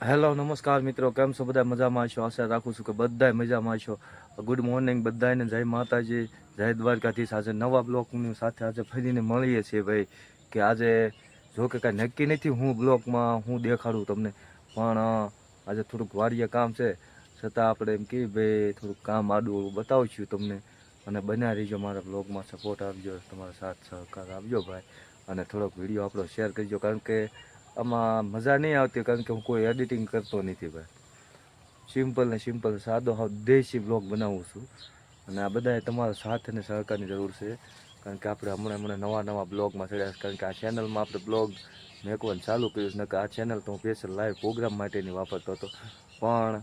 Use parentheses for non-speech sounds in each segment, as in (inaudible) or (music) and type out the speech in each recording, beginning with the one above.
Hello, નમસ્કાર મિત્રો, કેમ છો? બધા મજામાં છો? આશા રાખું છું કે બધાય મજામાં છો. ગુડ મોર્નિંગ બધાને જય માતાજી, જય દ્વારકાધીશ. આજે નવા બ્લોકની સાથે આજે ફરીને મળીએ છીએ ભાઈ, કે આજે જો કે કાંઈ નક્કી નથી હું બ્લોકમાં હું દેખાડું તમને, પણ આજે થોડુંક વાર્ય કામ છે. છતાં આપણે એમ કે ભાઈ, થોડુંક કામ આડું બતાવું છું તમને. અને બન્યા રહીજો મારા બ્લોગમાં. સપોર્ટ આપજો, તમારો સાથ સહકાર આપજો ભાઈ. અને થોડોક વીડિયો આપણો શેર કરજો. કારણ કે આમાં મજા નહીં આવતી કારણ કે હું કોઈ એડિટિંગ કરતો નથી ભાઈ. સિમ્પલ ને સિમ્પલ સાદો હાવ દેશી બ્લોગ બનાવું છું. અને આ બધાએ તમારો સાથ અને સહકારની જરૂર છે. કારણ કે આપણે હમણાં હમણાં નવા નવા બ્લોગમાં ચડ્યા કારણ કે આ ચેનલમાં આપણે બ્લોગ મેકવાનું ચાલુ કર્યું છે. નકર આ ચેનલ તો હું સ્પેશિયલ લાઈવ પ્રોગ્રામ માટેની વાપરતો હતો. પણ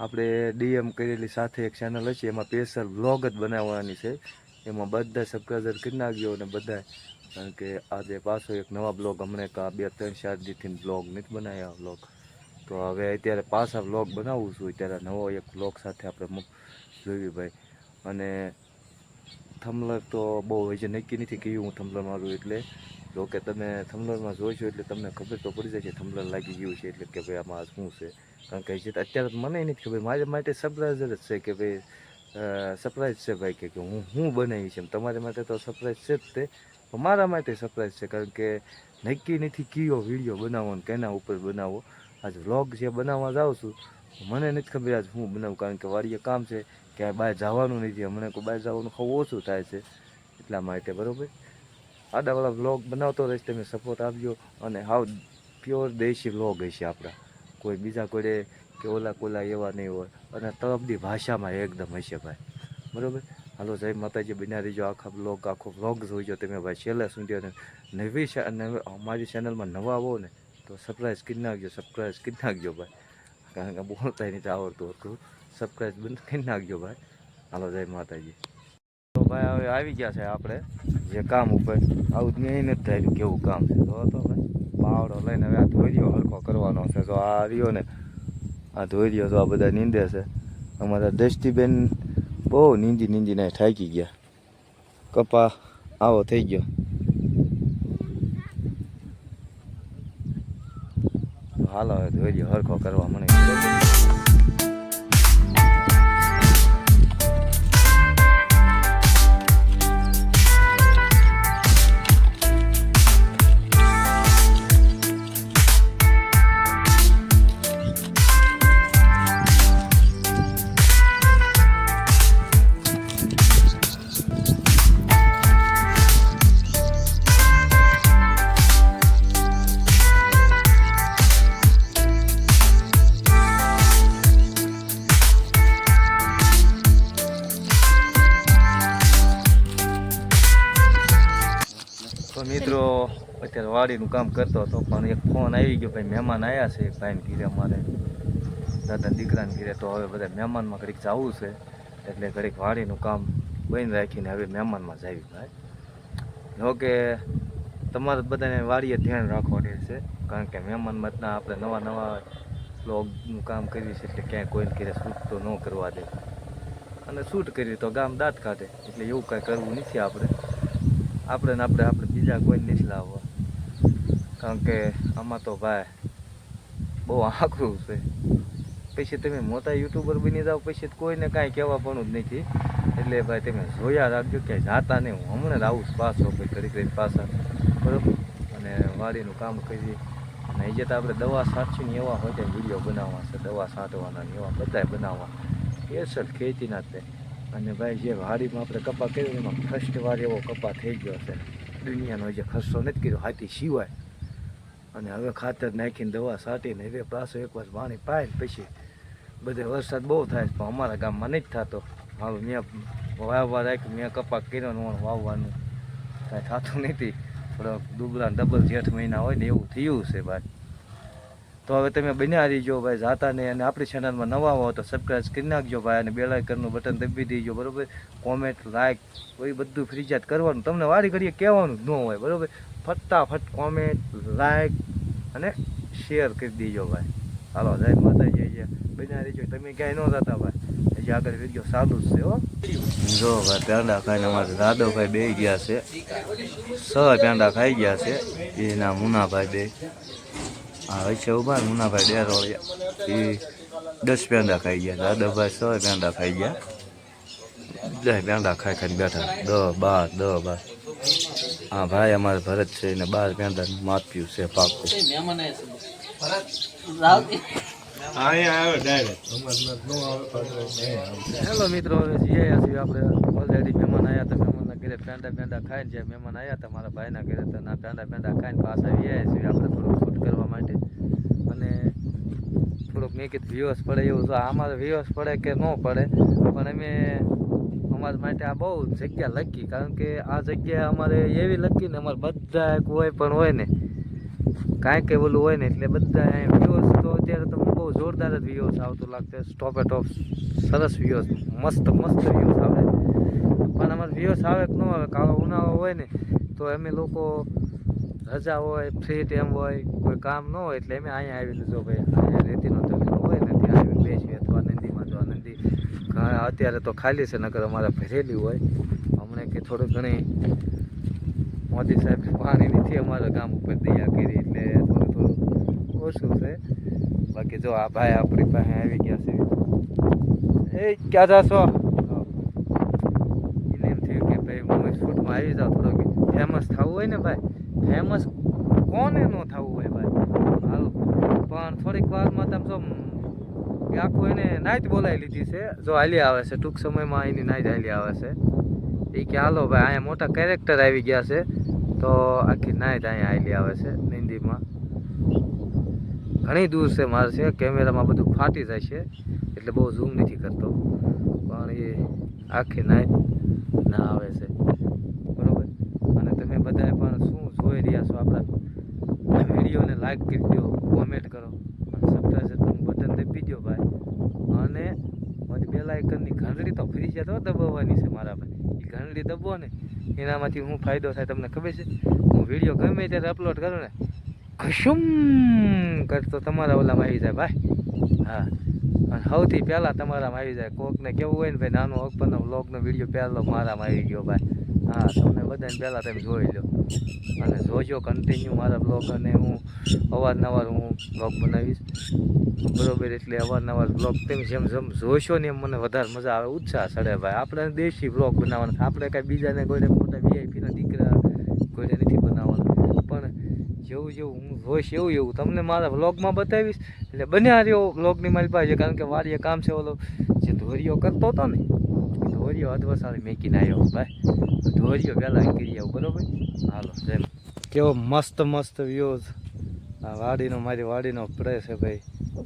આપણે ડીએમ કરેલી સાથે એક ચેનલ હશે. એમાં સ્પેશિયલ બ્લોગ જ બનાવવાની છે. એમાં બધા સબસ્ક્રાઈબર કરી નાખ્યો અને બધા કારણ કે આજે પાછો એક નવા બ્લોગ હમણાં કા બે ત્રણ ચાર દીથી બ્લોગ નથી બનાવ્યા બ્લોગ. તો હવે અત્યારે પાછા બ્લોગ બનાવું છું, અત્યારે નવો એક બ્લોગ સાથે આપણે જોયું ભાઈ. અને થમલર તો બહુ હજી નક્કી નથી કહ્યું હું થમલર મારું એટલે. જો કે તમે થમલરમાં જોઈશો એટલે તમને ખબર તો પડી જાય છે થમલર લાગી ગયું છે એટલે કે ભાઈ આમાં શું છે. કારણ કે હજી અત્યારે મને નથી ખબર, મારે માટે સરપ્રાઈઝ જ છે કે ભાઈ સરપ્રાઈઝ છે ભાઈ કે હું હું બનાવી છે તમારા માટે તો સરપ્રાઈઝ છે જ તે. મારા માટે સરપ્રાઈઝ છે, કારણ કે નક્કી નથી કયો વીડિયો બનાવવાનો કેના ઉપર બનાવો. આજ વ્લોગ જે બનાવવા જાઉં છું મને નથી ખબર આજ હું બનાવું, કારણ કે વાડીએ કામ છે, ક્યાંય બહાર જવાનું નથી. હમણાં કોઈ બહાર જવાનું ખૂબ ઓછું થાય છે, એટલા માટે, બરાબર? આડાવાળા વ્લોગ બનાવતો રહીશ, તમે સપોર્ટ આપજો. અને હાવ પ્યોર દેશી વ્લોગ હશે આપણા કોઈ બીજા કોઈ કે ઓલા કોલા એવા નહીં હોય. અને તરફની ભાષામાં એકદમ હશે ભાઈ. બરાબર? હાલો, જય માતાજી, બન્યા રહીજો આખા બ્લોગ આખો બ્લોગ જોઈજો તમે ભાઈ. છેલ્લા સુધી અને નવી અમારી ચેનલમાં નવા આવો ને, તો સરપ્રાઈઝ કરી નાખજો સરપ્રાઈઝ કરી નાખજો ભાઈ. કારણ કે બોલતા નથી આવડતું હતું. સબસ્ક્રાઈબ બંધ કરી નાખજો ભાઈ. હાલો, જય માતાજી. તો ભાઈ, હવે આવી ગયા છે આપણે જે કામ ઉપર. આવું મેં નથી ધાર્યું કેવું કામ છે? તો તો ભાઈ, પાવડો લઈને હવે આ ધોર્યો હરખો કરવાનો છે. તો આ રહ્યો ને, આ ધોર્યો તો આ બધા નીંદે છે. અમારા દ્રષ્ટિબેન બહુ નીંદી નીંદીને થાકી ગયા. કપા આવો થઈ ગયો. હાલો, હવે ધોર્યો હરખો કરવા મને વાડીનું કામ કરતો હતો, પણ એક ફોન આવી ગયો, ભાઈ, મહેમાન આવ્યા છે, એક ભાઈને ઘીરે અમારે, દાદા દીકરાને ઘીરે, તો હવે બધા મહેમાનમાં ઘડીક જવું છે, એટલે ઘડીક વાડીનું કામ બંધ રાખીને હવે મહેમાનમાં જાવી ભાઈ ઓકે તમારે બધાને વાડીએ ધ્યાન રાખવાની છે, કારણ કે મહેમાનમાં જ આપણે નવા નવા બ્લોગનું કામ કરીએ છીએ, એટલે ક્યાંય કોઈને ઘીરે શૂટ તો ન કરવા દે. અને શૂટ કરીએ તો ગામ દાંત કાઢે, એટલે એવું કાંઈ કરવું નથી આપણે. આપણે ને આપણે આપણે બીજા કોઈ નથી લાવવા. કારણ કે આમાં તો ભાઈ બહુ આકરું છે. પછી તમે મોટા યુટ્યુબર બની જાઓ, પછી કોઈને કાંઈ કહેવા પણ જ નથી. એટલે ભાઈ તમે જોયા રાખજો ક્યાંય જાતા નહીં. હું હમણાં જ આવું પાછો ભાઈ ઘડી ઘડી પાછા. બરોબર? અને વાડીનું કામ કરી અને જે તો આપણે દવા સાચી ને એવા હોય વીડિયો બનાવવા છે, દવા સાંટવાના એવા બધાય બનાવવા સ્પેશિયલ ખેતીના તે અને ભાઈ જે વાડીમાં આપણે કપા કર્યો એમાં ફર્સ્ટ વાર એવો કપા થઈ ગયો છે. દુનિયાનો જે ખર્ચો નથી કર્યો. હાથી સિવાય અને હવે ખાતર નાખીને દવા છાંટીને હવે પાછો એક વાર પાણી પાય ને પછી બધે વરસાદ બહુ થાય પણ અમારા ગામમાં નથી થતો. હવે મેં વાવવા રાખ્યું મેં કપાક કર્યો ને વાવવાનું. કાંઈ થતું નથી. થોડોક દુબળા ડબલ જેઠ મહિના હોય ને એવું થયું છે ભાઈ તો હવે તમે બન્યા રહીજો ભાઈ જાતા નહીં અને આપણી ચેનલમાં નવા હો તો સબસ્ક્રાઈબ કરી નાખજો ભાઈ અને બેલ આઇકનનું બટન દબી દેજો, બરોબર? કોમેન્ટ લાઈક એ બધું ફ્રીજાત કરવાનું. તમને વારી ઘડીએ કહેવાનું ન હોય, બરાબર? ફટાફટ કોમેન્ટ લાઈક અને શેર કરી દેજો ભાઈ. હાલો, જય માતાજી, જય બન્યા રહીજો. તમે ક્યાંય ન જતા ભાઈ. હજી આગળ વીડિયો ચાલુ જ છે, હો. જો ભાઈ, પેંડા ખાઈને અમારે દાદોભાઈ બે ગયા છે. છ પેંડા ખાઈ ગયા છે. એના મુનાભાઈ બે. હા વચ્ચે ઊભા મુનાભાઈ ડેરો એ દસ પેંડા ખાઈ ગયા દાદાભાઈ સો પેંડા ખાઈ ગયા. દસ પેંડા ખાઈ ખાઈને બેઠા. દસ બાર દસ બાર. હા, ભાઈ, અમારે ભરત છે ને બાર પેંડા માપ્યું છે પાકું હેલો મિત્રો. હવે જઈએ છીએ આપણે ઓલરેડી મહેમાન આવ્યા હતા. મહેમાનના ઘરે પેંડા પેંડા ખાઈને જે મહેમાન આવ્યા હતા, મારા ભાઈના ઘરે તો ના પેંડા પેંડા ખાઈને પાછા આવ્યા છીએ આપણે થોડું શૂટ કરવા માટે. અને થોડુંક મેં કીધું વ્યૂઝ પડે એવું તો અમારે વ્યૂઝ પડે કે ન પડે, પણ અમે અમારા માટે આ બહુ જગ્યા લખી કારણ કે આ જગ્યા અમારે એવી લખી ને અમારે બધા કોઈ પણ હોય ને કાંઈ એવું હોય ને એટલે બધા વ્યૂઝ તો અત્યારે તો બહુ જોરદાર જ વ્યૂઝ આવતું લાગશે સ્ટોપે ટોપ સરસ વ્યૂઝ મસ્ત મસ્ત વ્યૂઝ આવે. પણ અમારે વ્યૂઝ આવે કે ન આવે, કાળો ઉનાળો હોય ને, તો અમે લોકો રજા હોય ફ્રી ટાઈમ હોય, કોઈ કામ ન હોય, એટલે અમે અહીંયા આવી લીધો ભાઈ. અહીંયા રેતીનો ધબીલો હોય ને, ત્યાં આવીને બેસીએ. અથવા નંદીમાં જો નંદી અત્યારે તો ખાલી છે, નકર અમારે ભરેલી હોય. હમણાં કે થોડું ઘણી મોદી સાહેબ પાણી નથી અમારા ગામ ઉપર દયા કરી, એટલે થોડું છે? બાકી જો આ ભાઈ આપણી પાસે આવી ગયા છે. એ ક્યાં જાશો? એને એમ થયું કે ભાઈ હું શૂટમાં આવી જાઉં થોડોક. ફેમસ થવું હોય ને ભાઈ? ફેમસ કોને ન થવું હોય ભાઈ? હાલ. પણ થોડીક વારમાં તમે જો આખું એને નાઈટ બોલાવી લીધી છે. જો હાલી આવે છે. ટૂંક સમયમાં એની નાઈટ હાલી આવે છે. એ કે હાલો ભાઈ, અહીંયા મોટા કેરેક્ટર આવી ગયા છે. તો આખી નાઈટ અહીંયા હાલી આવે છે. નિંદીમાં. ઘણી દૂર છે મારે છે, કેમેરામાં બધું ફાટી જાય છે, એટલે બહુ ઝૂમ નથી કરતો. પણ એ આખી નાઈટ ના આવે છે. બરાબર? અને તમે બધાએ પણ શું જોઈ રહ્યા છો આપણા? વિડીયોને લાઈક કરી દો કોમેન્ટ કરો, અને સબસ્ક્રાઈબનું બટન દબી દો ભાઈ. અને મારી બે લાઇકનની ઘંટડી તો ફ્રી છે તો દબાવવાની છે મારા ભાઈ. એ ઘંટડી દબો ને, એનામાંથી હું ફાયદો થાય તમને ખબર છે? હું વીડિયો ગમે ત્યારે અપલોડ કરું ને ખશુમ કરતો તમારા ઓલામાં આવી જાય ભાઈ. હા. અને સૌથી પહેલાં તમારામાં આવી જાય. કોકને કેવું હોય ને ભાઈ, નાનો અકબરનો બ્લોગનો વીડિયો પહેલો મારામાં આવી ગયો ભાઈ. હા, તમને બધાને પહેલાં તમે જોઈ લો. અને જોજો કન્ટિન્યુ મારા બ્લોગ અને હું અવારનવાર હું બ્લોગ બનાવીશ. બરોબર, એટલે અવારનવાર બ્લોગ તમે જેમ જેમ જોશો ને એમ મને વધારે મજા આવે. ઉત્સાહ ચડે ભાઈ. આપણે દેશી બ્લોગ બનાવવાનો. આપણે કાંઈ બીજાને કોઈને મોટા વીઆઈપીના દીકરા કોઈને નથી બનાવવાના પણ જેવું જેવું હું જોઈશ એવું એવું. તમને મારા વ્લોગમાં બતાવીશ. એટલે બન્યા રહ્યો વ્લોગની મારી પાસે, કારણ કે વાડીએ કામ છે, ઓલો જે ધોરીઓ કરતો હતો ને ધોરીઓ અધવસાળી મેકીને આવ્યો. ભાઈ, ધોરીઓ પહેલાં કરી આવું, બરાબર? હાલો જેમ કેવો મસ્ત મસ્ત વ્યૂઝ આ વાડીનો, મારી વાડીનો પડે છે, ભાઈ.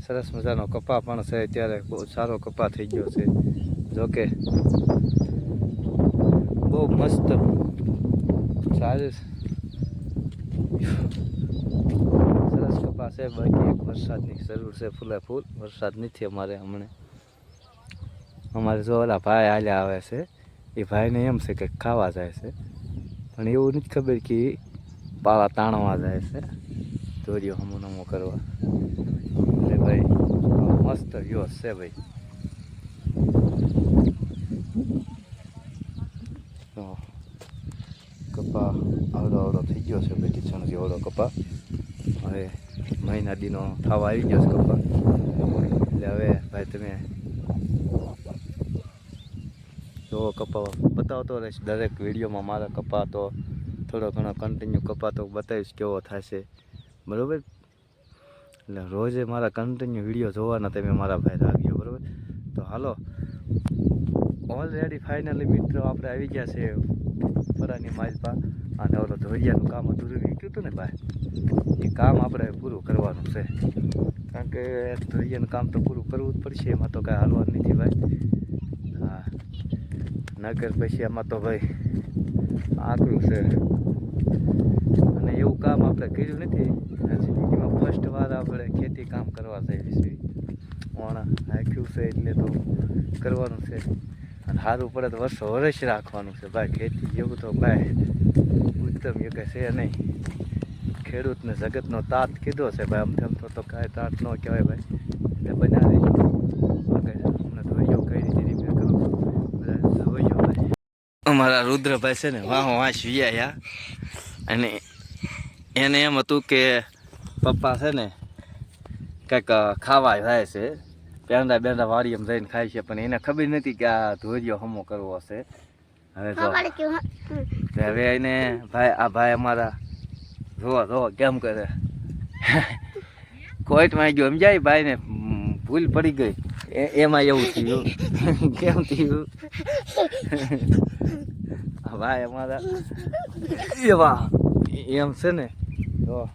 સરસ મજાનો કપા પણ છે, અત્યારે બહુ સારો કપા થઈ ગયો છે. જોકે બહુ મસ્ત. સારું સરસ કપાસ છે, બાકી એક વરસાદની જરૂર છે ફૂલે ફૂલ. વરસાદ નથી અમારે હમણાં. અમારે જો ઓલા ભાઈ હાલ્યા આવે છે, એ ભાઈને એમ છે કે ખાવા જાય છે. પણ એવું નથી ખબર કે પાળા તાણવા જાય છે. દોરીઓ હમો નમો કરવા. એટલે ભાઈ મસ્ત વ્યૂઝ છે ભાઈ. કપા આવડો આવડો થઈ ગયો છે ભાઈ કિચનથી ઓળો કપા. હવે મહિના દીનો થવા આવી ગયો છે કપા એટલે હવે ભાઈ તમે જો કપા બતાવતો રહીશ. દરેક વિડીયોમાં મારા કપા તો થોડો ઘણો કન્ટિન્યુ કપા તો બતાવીશ કેવો થશે. બરાબર? એટલે રોજે મારા કન્ટિન્યુ વીડિયો જોવાના તમે મારા ભાઈ લાગ્યો બરાબર? તો હાલો. ઓલરેડી ફાઇનલી મિત્રો, આપણે આવી ગયા છે પરાની માલપા. અને ઓલો ધોરિયાનું કામ અધૂરું રહી હતું ને ભાઈ. એ કામ આપણે પૂરું કરવાનું છે. કારણ કે ધોરિયાનું કામ તો પૂરું કરવું જ પડશે, એમાં તો કાંઈ હાલવાનું નથી ભાઈ. હા. નગર પછી એમાં તો ભાઈ આકરું છે. અને એવું કામ આપણે કર્યું નથી. જિંદગીમાં ફર્સ્ટ વાર આપણે ખેતી કામ કરવા જઈએ છીએ. ઓણા નાખ્યું છે એટલે તો કરવાનું છે. અને સારું પડે તો વર્ષો વર્ષ રાખવાનું છે. ભાઈ, ખેતી જેવું તો ભાઈ ઉત્તમ યુગ છે નહીં. ખેડૂતને જગતનો તાત કીધો છે ભાઈ. આમ તેમ તો કાંઈ તાત ન કહેવાય ભાઈ. એટલે બનાવી અમારા રુદ્રભાઈ છે ને, વાહ વાંચ વિયા અને એને એમ હતું કે પપ્પા છે ને, કંઈક ખાવા જાય છે. પેંડા બેંડા વાળી એમ જઈને ખાય છે પણ એને ખબર નથી કે આ ધોરિયો હમો કરવો હશે. હવે જો. હવે એને ભાઈ આ ભાઈ અમારા જોવો જોવો કેમ કરે? કોઈટમાં ગયો સમજાય? ભાઈને ભૂલ પડી ગઈ. એમાં એવું થયું. કેમ થયું? ભાઈ અમારા એવા એમ છે ને. તો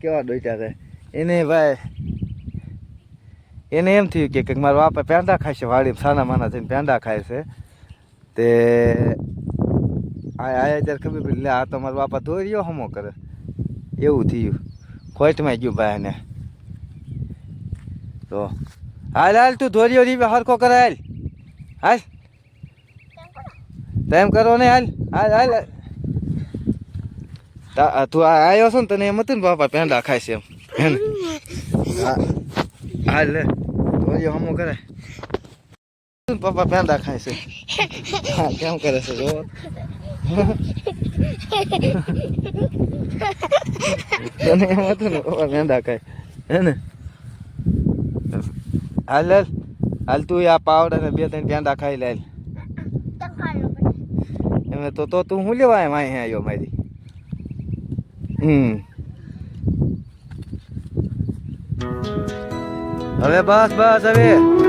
કેવા ડોટ્યા છે. એને ભાઈ એને એમ થયું કે કંઈક મારા બાપા પેંડા ખાય છે વાળી સાના માના થઈને પેંડા ખાય છે. તે આયા ત્યારે ખબર પડી લે આ તો મારા બાપા દોર્યો હમો કરે. એવું થયું. ખોટમાં ગયું ભાઈ ને તો હાલ હાલ તું ધોર્યો રીવે હરખો કરે હાલ. હાલ. તેમ કરો ને હાલ હાલ હાલ. તા- આવ્યો છો ને તને એમ હતું ને બાપા પેંડા ખાય છે એમ. (laughs) હાલ ધોર્યો હમો કરે. પપ્પા પેંડા ખાય છે? હા, કેમ કરે છે જો તને એમ હતું ને, પપ્પા પેંડા ખાય. હે ને? હાલ હાલ. હાલ તું આ પાવડા ને બે ત્રણ પેંડા ખાઈ લે એમ તો તો તું શું લેવા એમ અહીં આવ્યો મારી. હમ. હવે બસ બસ હવે.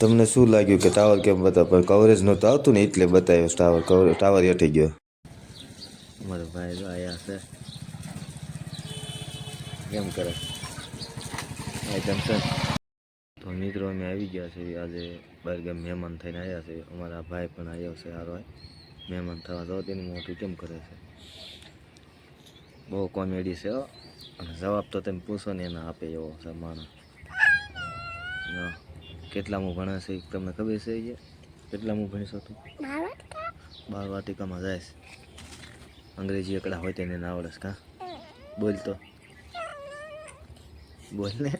તમને શું લાગ્યું કે ટાવર કેમ બતાવ? પણ કવરેજ નહોતું આવતું ને એટલે બતાવ્યો ટાવર કવર ટાવર હટી ગયો. મારો ભાઈ આયા છે. કેમ કરે? આઈટમ છે? તો મિત્રો અમે આવી ગયા છે આજે બહારગામ મહેમાન થઈને આવ્યા છે અમારા ભાઈ પણ આવ્યો છે હારો. મહેમાન થવા તો તેનું મોટું કેમ કરે છે? બહુ કોમેડી છે. અને જવાબ તો તમે પૂછો ને એના આપે એવો છે માણસ. કેટલામું ભણે છે તમને ખબર છે કે કેટલામું ભણીશો તું? બાર વાટિકામાં જાય છે અંગ્રેજી એકડા હોય તેને ના આવડે કા? બોલ તો. બોલ ને.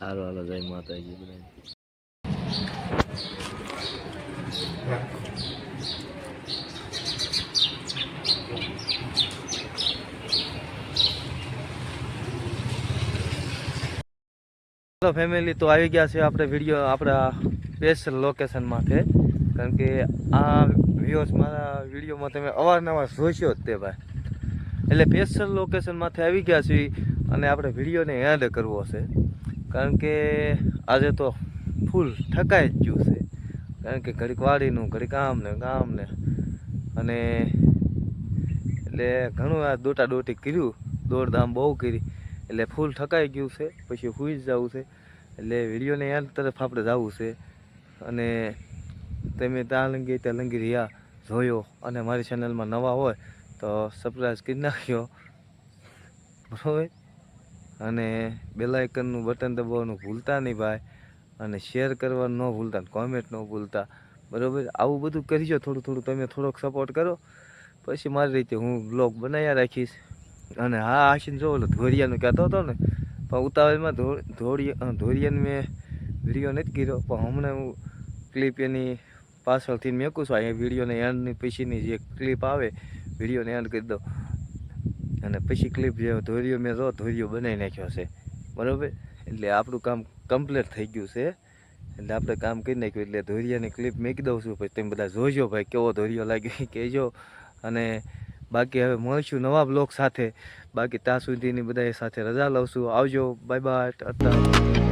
હાલો હાલો જય માતાજી બધા હેલો ફેમિલી તો આવી ગયા છે આપણે વીડિયો આપણા સ્પેશિયલ માટે કારણ કે આ વ્યૂઅર્સ મારા વિડીયોમાં તમે અવારનવાર જોઈશો જ તે ભાઈ. એટલે સ્પેશિયલ લોકેશનમાંથી આવી ગયા છીએ અને આપણે વિડીયોને એડ કરવો છે. કારણ કે આજે તો ફૂલ ઠકાઈ જ ગયું છે. કારણ કે ઘડીક વાડીનું, ઘડીક આમ ને ગામ ને અને એટલે ઘણું આ દોટા દોટી કર્યું. દોડધામ બહુ કરી. એટલે ફૂલ ઠકાઈ ગયું છે, પછી હુઈ જવું છે. એટલે વિડીયોને યાદ તરફ આપણે જવું છે. અને તમે ત્યાં લંગી ત્યાં લંગી રહ્યા, જોયો અને મારી ચેનલમાં નવા હોય તો સબસ્ક્રાઈબ કરી નાખ્યો બરાબર? અને બેલાઇકનનું બટન દબાવવાનું ભૂલતા નહીં ભાઈ. અને શેર કરવાનું ન ભૂલતા કોમેન્ટ ન ભૂલતા. બરાબર? આવું બધું કરજો થોડું થોડું તમે થોડોક સપોર્ટ કરો. પછી મારી રીતે હું બ્લોગ બનાવ્યા રાખીશ. અને હા આશીન જો ઓલો ધોરિયાનું કહેતો હતો ને, પણ ઉતાવળમાં ધોરિયા ધોરિયાને મેં વીડિયો નથી કર્યો, પણ હમણાં હું ક્લિપ એની પાછળથી મેકું છું. અહીંયા વિડીયોને એન્ડની પછીની જે ક્લિપ આવે વિડીયોને એન્ડ કરી દો અને પછી ક્લિપ જે ધોરિયો મેં જો ધોરિયો બનાવી નાખ્યો છે. બરાબર? એટલે આપણું કામ કમ્પ્લીટ થઈ ગયું છે. એટલે આપણે કામ કરી નાખ્યું, એટલે ધોરિયાની ક્લિપ મેકી દઉં છું. પછી તમે બધા જોજો ભાઈ, કેવો ધોરિયો લાગ્યો કહેજો. અને બાકી હવે મળશું નવા બ્લોગ સાથે. બાકી ત્યાં સુધીની બધા સાથે રજા લઉં છું. આવજો. Bye bye